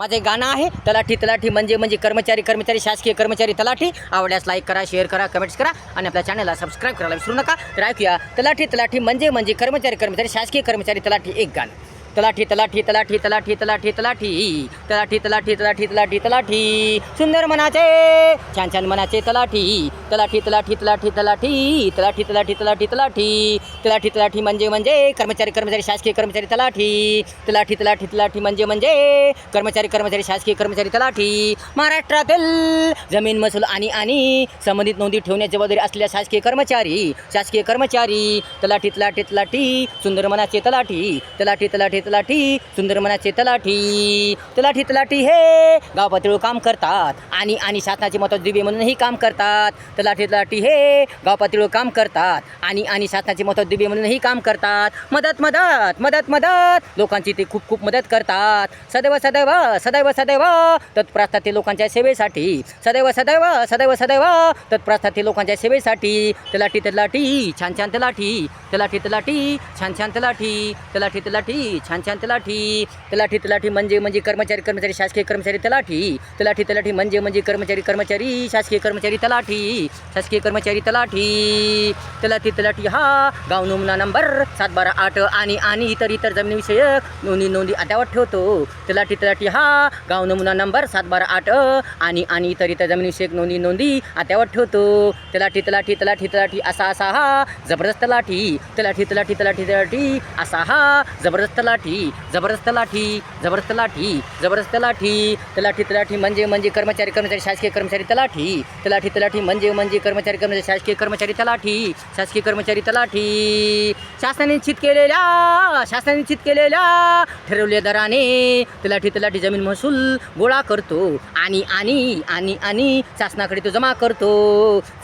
माझं एक गाणं आहे तलाठी तलाठी म्हणजे म्हणजे कर्मचारी कर्मचारी शासकीय कर्मचारी तलाठी आवडल्यास लाईक करा शेअर करा कमेंट्स करा आणि आपल्या चॅनलला सबस्क्राईब करायला विसरू नका तर ऐकूया तलाठी तलाठी म्हणजे म्हणजे कर्मचारी कर्मचारी शासकीय कर्मचारी तलाठी एक गाणं तलाठी तलाठी तलाठी तलाठी तलाठी तलाठी तलाठी तलाठी तलाठी तलाठी तलाठी सुंदर मनाचे छान छान मनाचे तलाठी तलाठी तलाठी तलाठी तलाठी तलाठी तलाठी तलाठी तलाठी तलाठी तलाठी म्हणजे म्हणजे कर्मचारी कर्मचारी शासकीय कर्मचारी तलाठी तलाठी तलाठी तलाठी म्हणजे म्हणजे कर्मचारी कर्मचारी शासकीय कर्मचारी तलाठी महाराष्ट्रातील जमीन महसूल आणि आणि संबंधित नोंदी ठेवण्याची जबाबदारी असलेल्या शासकीय कर्मचारी शासकीय कर्मचारी तलाठी तलाठी तलाठी सुंदर मनाचे तलाठी तलाठी तलाठी तलाठी सुंदर मनाचे तलाठी तलाठी तलाठी हे गाव पातळीवर काम करतात आणि आणि शासनाचे महत्त्वाचे दिवे म्हणूनही काम करतात लाठी लाठी हे गाव पातळीवर काम करतात. आणि आणि शासनाचे महत्त्वाचे दिवे म्हणूनही काम करतात. मदत मदत मदत मदत. लोकांची ते खूप खूप मदत करतात. सदैव सदैव सदैव सदैव. तत्प्रस्तात ते लोकांच्या सेवेसाठी. सदैव सदैव सदैव सदैव. तत्प्रस्तात ते लोकांच्या सेवेसाठी. तलाठी तलाठी छान छान तलाठी तलाठी तलाठी छान छान तलाठी तलाठी तलाठी छान छान तलाठी तलाठी तलाठी म्हणजे म्हणजे कर्मचारी कर्मचारी शासकीय कर्मचारी तलाठी तलाठी तलाठी म्हणजे म्हणजे कर्मचारी कर्मचारी शासकीय कर्मचारी तलाठी शासकीय कर्मचारी तलाठी तलाठी तलाठी हा गाव नमुना नंबर सात बारा आठ आणि आणि इतर इतर जमिनीविषयक नोंदी नोंदी अद्यावत ठेवतो तलाठी तलाठी हा गाव नमुना नंबर सात बारा आठ आणि आणि इतर इतर जमिनीविषयक नोंदी नोंदी अद्यावत ठेवतो तलाठी तलाठी तलाठी तलाठी असा असा हा जबरदस्त तलाठी तलाठी तलाठी तलाठी तलाठी असा हा जबरदस्त तलाठी जबरदस्त तलाठी जबरदस्त तलाठी जबरदस्त तलाठी तलाठी तलाठी म्हणजे म्हणजे कर्मचारी कर्मचारी शासकीय कर्मचारी तलाठी तलाठी तलाठी म्हणजे म्हणजे कर्मचारी कर्मचारी शासकीय कर्मचारी तलाठी शासकीय कर्मचारी तलाठी. शासनाने निश्चित केलेल्या शासनाने निश्चित केलेल्या ठरवल्या दराने तलाठी तलाठी जमीन महसूल गोळा करतो. आणि आणि आणि आणि शासनाकडे तो जमा करतो.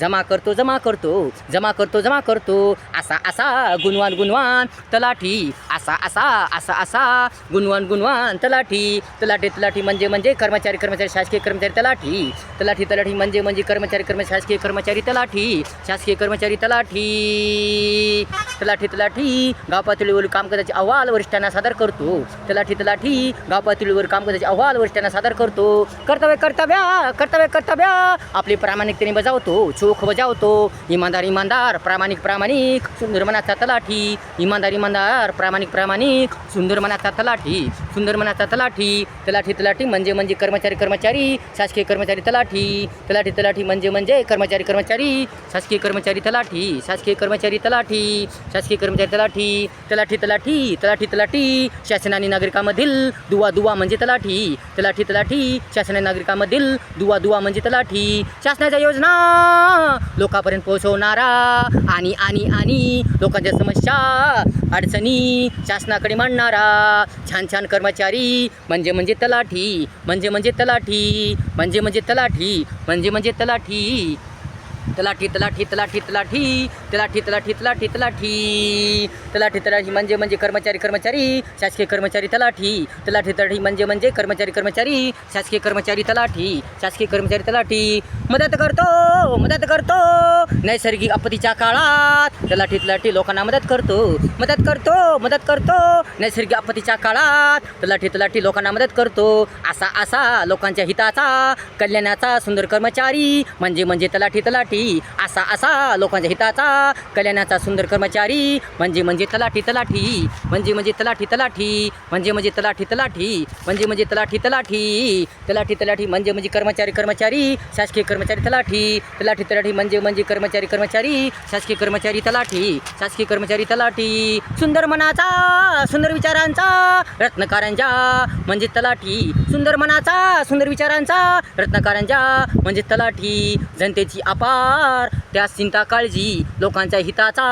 जमा करतो जमा करतो. जमा करतो जमा करतो. असा असा गुणवान गुणवान तलाठी. असा असा असा असा गुणवान गुणवान तलाठी. तलाठी तलाठी म्हणजे म्हणजे कर्मचारी कर्मचारी शासकीय कर्मचारी तलाठी. तलाठी तलाठी म्हणजे म्हणजे कर्मचारी कर्मचारी शासकीय कर्मचारी तलाठी शासकीय कर्मचारी तलाठी तलाठी तलाठी. गाव पातळीवर कामकाजाचे अहवाल वरिष्ठांना सादर करतो. तलाठी तलाठी गाव पातळीवर कामकाजाचे अहवाल वरिष्ठांना सादर करतो. कर्तव्य कर्तव्य कर्तव्य कर्तव्य. आपली प्रामाणिकतेने बजावतो चोख बजावतो. इमानदार इमानदार प्रामाणिक प्रामाणिक. सुंदर मनाचा तलाठी. इमानदार इमानदार प्रामाणिक प्रामाणिक. सुंदर मनाचा तलाठी. सुंदर मनाचा तलाठी. तलाठी तलाठी म्हणजे म्हणजे कर्मचारी कर्मचारी. शासकीय कर्मचारी तलाठी. तलाठी तलाठी म्हणजे म्हणजे कर्मचारी कर्मचारी कर्मचारी शासकीय कर्मचारी तलाठी शासकीय कर्मचारी तलाठी शासकीय कर्मचारी तलाठी तलाठी तलाठी तलाठी तलाठी शासनाने नागरिकांमधील दुवा दुवा म्हणजे तलाठी तलाठी तलाठी शासनाने नागरिकांमधील दुवा दुवा म्हणजे तलाठी शासनाच्या योजना लोकांपर्यंत पोहोचवणारा आणि आणि आणि लोकांच्या समस्या अडचणी शासनाकडे मांडणारा छान छान कर्मचारी म्हणजे म्हणजे तलाठी म्हणजे म्हणजे तलाठी म्हणजे म्हणजे तलाठी म्हणजे म्हणजे तलाठी. तलाठी तलाठी तलाठी तलाठी. तलाठी तलाठी तलाठी तलाठी तलाठी तलाठी म्हणजे म्हणजे कर्मचारी कर्मचारी. शासकीय कर्मचारी तलाठी. तलाठी तलाठी म्हणजे म्हणजे कर्मचारी कर्मचारी. शासकीय कर्मचारी तलाठी. शासकीय कर्मचारी तलाठी. मदत करतो मदत करतो. नैसर्गिक आपत्तीच्या काळात तलाठी तलाठी लोकांना मदत करतो. मदत करतो मदत करतो. नैसर्गिक आपत्तीच्या काळात तलाठी तलाठी लोकांना मदत करतो. असा असा लोकांच्या हिताचा कल्याणाचा सुंदर कर्मचारी म्हणजे म्हणजे तलाठी तलाठी. असा असा लोकांच्या हिताचा कल्याणाचा सुंदर कर्मचारी म्हणजे म्हणजे तलाठी तलाठी म्हणजे म्हणजे तलाठी तलाठी म्हणजे म्हणजे तलाठी तलाठी म्हणजे म्हणजे तलाठी तलाठी तलाठी तलाठी म्हणजे म्हणजे कर्मचारी कर्मचारी शासकीय कर्मचारी तलाठी तलाठी तलाठी म्हणजे म्हणजे कर्मचारी कर्मचारी शासकीय कर्मचारी तलाठी शासकीय कर्मचारी तलाठी सुंदर मनाचा सुंदर विचारांचा रत्नकारांच्या म्हणजे तलाठी सुंदर मनाचा सुंदर विचारांचा रत्नकारांच्या म्हणजे तलाठी जनतेची अपार त्या चिंता काळजी लोकांच्या हिताचा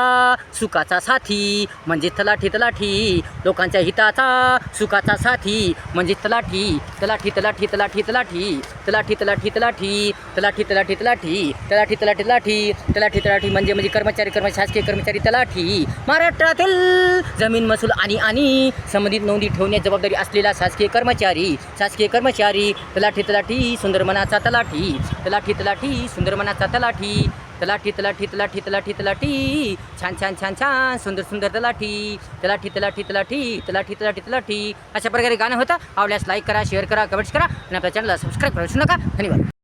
सुखाचा साथी म्हणजे तलाठी तलाठी. लोकांच्या हिताचा सुखाचा साथी म्हणजे तलाठी. तलाठी तलाठी तलाठी तलाठी. तलाठी तलाठी तलाठी. तलाठी तलाठी तलाठी. तलाठी तलाठी तलाठी. तलाठी तलाठी म्हणजे म्हणजे कर्मचारी कर्मचारी शासकीय कर्मचारी तलाठी. महाराष्ट्रातील जमीन महसूल आणि आणि संबंधित नोंदी ठेवण्याची जबाबदारी असलेला शासकीय कर्मचारी. शासकीय कर्मचारी तलाठी तलाठी सुंदरमनाचा तलाठी. तलाठी तलाठी सुंदरमनाचा तलाठी. तलाठी तलाठी तलाठी तलाठी तलाठी. छान छान छान छान. सुंदर सुंदर तलाठी. तलाठी तलाठी तलाठी तलाठी तलाठी तलाठी. अशा प्रकारे गाणं होतं. आवडल्यास लाईक करा शेअर करा कमेंट्स करा. आणि आपल्या चॅनलला सबस्क्राईब करू नका. धन्यवाद.